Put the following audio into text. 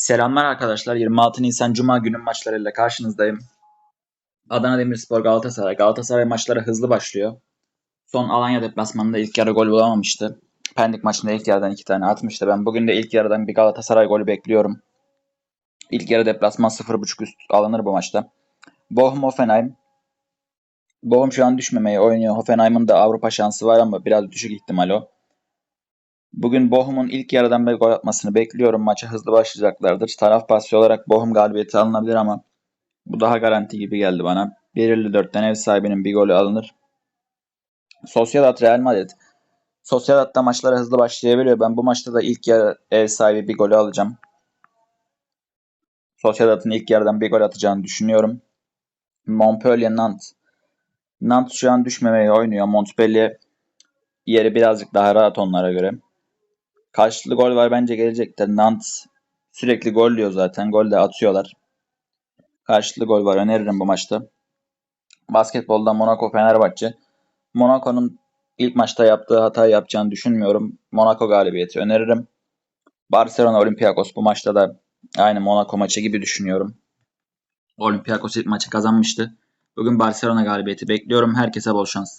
Selamlar arkadaşlar. 26 Nisan Cuma günü maçlarıyla karşınızdayım. Adana Demirspor Galatasaray. Galatasaray maçları hızlı başlıyor. Son Alanya deplasmanında ilk yarı gol bulamamıştı. Pendik maçında ilk yarıdan iki tane atmıştı. Ben bugün de ilk yarıdan bir Galatasaray golü bekliyorum. İlk yarı deplasman 0.5 üst alınır bu maçta. Bochum Hoffenheim. Bochum şu an düşmemeye oynuyor. Hoffenheim'ın da Avrupa şansı var ama biraz düşük ihtimal o. Bugün Bochum'un ilk yarıdan bir gol atmasını bekliyorum. Maça hızlı başlayacaklardır. Taraf pası olarak Bochum galibiyeti alınabilir ama bu daha garanti gibi geldi bana. 1.54'ten ev sahibinin bir golü alınır. Sociedad Real Madrid. Sociedad'da maçlara hızlı başlayabiliyor. Ben bu maçta da ilk yarı ev sahibi bir golü alacağım. Sociedad'ın ilk yarıdan bir gol atacağını düşünüyorum. Montpellier Nantes. Nantes şu an düşmemeye oynuyor. Montpellier yeri birazcık daha rahat onlara göre. Karşılıklı gol var bence gelecektir. Nantes sürekli gol diyor zaten. Gol de atıyorlar. Karşılıklı gol var. Öneririm bu maçta. Basketbolda Monaco Fenerbahçe. Monaco'nun ilk maçta yaptığı hatayı yapacağını düşünmüyorum. Monaco galibiyeti öneririm. Barcelona Olympiakos bu maçta da aynı Monaco maçı gibi düşünüyorum. Olympiakos ilk maçı kazanmıştı. Bugün Barcelona galibiyeti bekliyorum. Herkese bol şans.